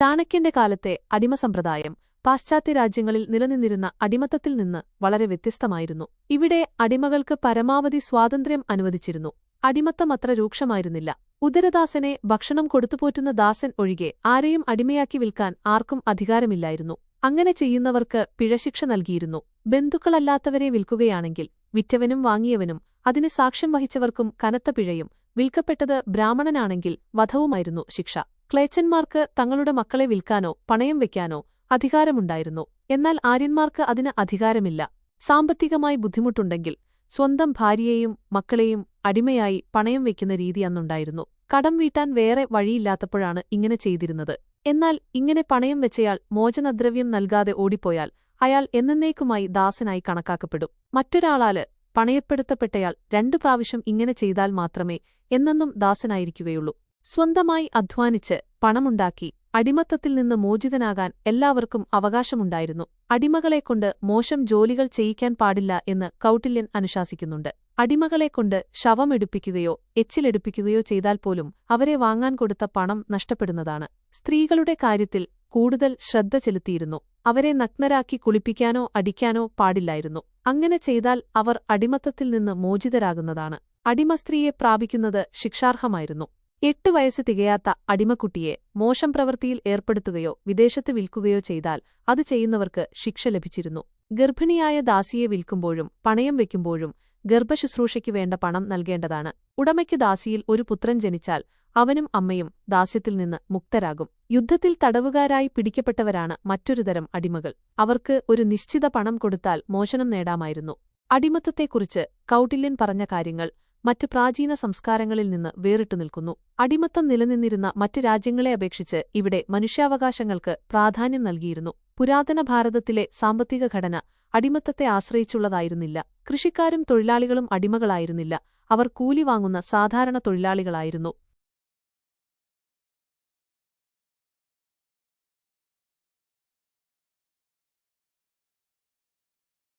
ചാണക്യന്റെ കാലത്തെ അടിമസമ്പ്രദായം പാശ്ചാത്യ രാജ്യങ്ങളിൽ നിലനിന്നിരുന്ന അടിമത്തത്തിൽ നിന്ന് വളരെ വ്യത്യസ്തമായിരുന്നു. ഇവിടെ അടിമകൾക്ക് പരമാവധി സ്വാതന്ത്ര്യം അനുവദിച്ചിരുന്നു. അടിമത്തം അത്ര രൂക്ഷമായിരുന്നില്ല. ഉദരദാസനെ ഭക്ഷണം കൊടുത്തുപോറ്റുന്ന ദാസൻ ഒഴികെ ആരെയും അടിമയാക്കി വിൽക്കാൻ ആർക്കും അധികാരമില്ലായിരുന്നു. അങ്ങനെ ചെയ്യുന്നവർക്ക് പിഴശിക്ഷ നൽകിയിരുന്നു. ബന്ധുക്കളല്ലാത്തവരെ വിൽക്കുകയാണെങ്കിൽ വിറ്റവനും വാങ്ങിയവനും അതിന് സാക്ഷ്യം വഹിച്ചവർക്കും കനത്ത പിഴയും വിൽക്കപ്പെട്ടത് ബ്രാഹ്മണനാണെങ്കിൽ വധവുമായിരുന്നു ശിക്ഷ. ക്ലേച്ചന്മാർക്ക് തങ്ങളുടെ മക്കളെ വിൽക്കാനോ പണയം വെക്കാനോ അധികാരമുണ്ടായിരുന്നു. എന്നാൽ ആര്യന്മാർക്ക് അതിന് അധികാരമില്ല. സാമ്പത്തികമായി ബുദ്ധിമുട്ടുണ്ടെങ്കിൽ സ്വന്തം ഭാര്യയെയും മക്കളെയും അടിമയായി പണയം വെക്കുന്ന രീതി അന്നുണ്ടായിരുന്നു. കടം വീട്ടാൻ വേറെ വഴിയില്ലാത്തപ്പോഴാണ് ഇങ്ങനെ ചെയ്തിരുന്നത്. എന്നാൽ ഇങ്ങനെ പണയം വെച്ചയാൾ മോചനദ്രവ്യം നൽകാതെ ഓടിപ്പോയാൽ അയാൾ എന്നേക്കുമായി ദാസനായി കണക്കാക്കപ്പെടും. മറ്റൊരാളാൽ പണയപ്പെടുത്തപ്പെട്ടയാൾ രണ്ടു പ്രാവശ്യം ഇങ്ങനെ ചെയ്താൽ മാത്രമേ എന്നെന്നും ദാസനായിരിക്കുകയുള്ളൂ. സ്വന്തമായി അധ്വാനിച്ച് പണമുണ്ടാക്കി അടിമത്തത്തിൽ നിന്ന് മോചിതനാകാൻ എല്ലാവർക്കും അവകാശമുണ്ടായിരുന്നു. അടിമകളെക്കൊണ്ട് മോശം ജോലികൾ ചെയ്യിക്കാൻ പാടില്ല എന്ന് കൗട്ടില്യൻ അനുശാസിക്കുന്നുണ്ട്. അടിമകളെക്കൊണ്ട് ശവമെടുപ്പിക്കുകയോ എച്ചിലെടുപ്പിക്കുകയോ ചെയ്താൽ പോലും അവരെ വാങ്ങാൻ കൊടുത്ത പണം നഷ്ടപ്പെടുന്നതാണ്. സ്ത്രീകളുടെ കാര്യത്തിൽ കൂടുതൽ ശ്രദ്ധ ചെലുത്തിയിരുന്നു. അവരെ നഗ്നരാക്കി കുളിപ്പിക്കാനോ അടിക്കാനോ പാടില്ലായിരുന്നു. അങ്ങനെ ചെയ്താൽ അവർ അടിമത്തത്തിൽ നിന്ന് മോചിതരാകുന്നതാണ്. അടിമസ്ത്രീയെ പ്രാപിക്കുന്നത് ശിക്ഷാർഹമായിരുന്നു. എട്ട് വയസ്സ് തികയാത്ത അടിമക്കുട്ടിയെ മോശം പ്രവൃത്തിയിൽ ഏർപ്പെടുത്തുകയോ വിദേശത്ത് വിൽക്കുകയോ ചെയ്താൽ അത് ചെയ്യുന്നവർക്ക് ശിക്ഷ ലഭിച്ചിരുന്നു. ഗർഭിണിയായ ദാസിയെ വിൽക്കുമ്പോഴും പണയം വെക്കുമ്പോഴും ഗർഭശുശ്രൂഷയ്ക്ക് വേണ്ട പണം നൽകേണ്ടതാണ്. ഉടമയ്ക്ക് ദാസിയിൽ ഒരു പുത്രൻ ജനിച്ചാൽ അവനും അമ്മയും ദാസ്യത്തിൽ നിന്ന് മുക്തരാകും. യുദ്ധത്തിൽ തടവുകാരായി പിടിക്കപ്പെട്ടവരാണ് മറ്റൊരു തരം അടിമകൾ. അവർക്ക് ഒരു നിശ്ചിത പണം കൊടുത്താൽ മോചനം നേടാമായിരുന്നു. അടിമത്തത്തെക്കുറിച്ച് കൗട്ടില്യൻ പറഞ്ഞ കാര്യങ്ങൾ മറ്റു പ്രാചീന സംസ്കാരങ്ങളിൽ നിന്ന് വേറിട്ടു നിൽക്കുന്നു. അടിമത്തം നിലനിന്നിരുന്ന മറ്റ് രാജ്യങ്ങളെ അപേക്ഷിച്ച് ഇവിടെ മനുഷ്യാവകാശങ്ങൾക്ക് പ്രാധാന്യം നൽകിയിരുന്നു. പുരാതന ഭാരതത്തിലെ സാമ്പത്തിക ഘടന അടിമത്തത്തെ ആശ്രയിച്ചുള്ളതായിരുന്നില്ല. കൃഷിക്കാരും തൊഴിലാളികളും അടിമകളായിരുന്നില്ല. അവർ കൂലി വാങ്ങുന്ന സാധാരണ തൊഴിലാളികളായിരുന്നു.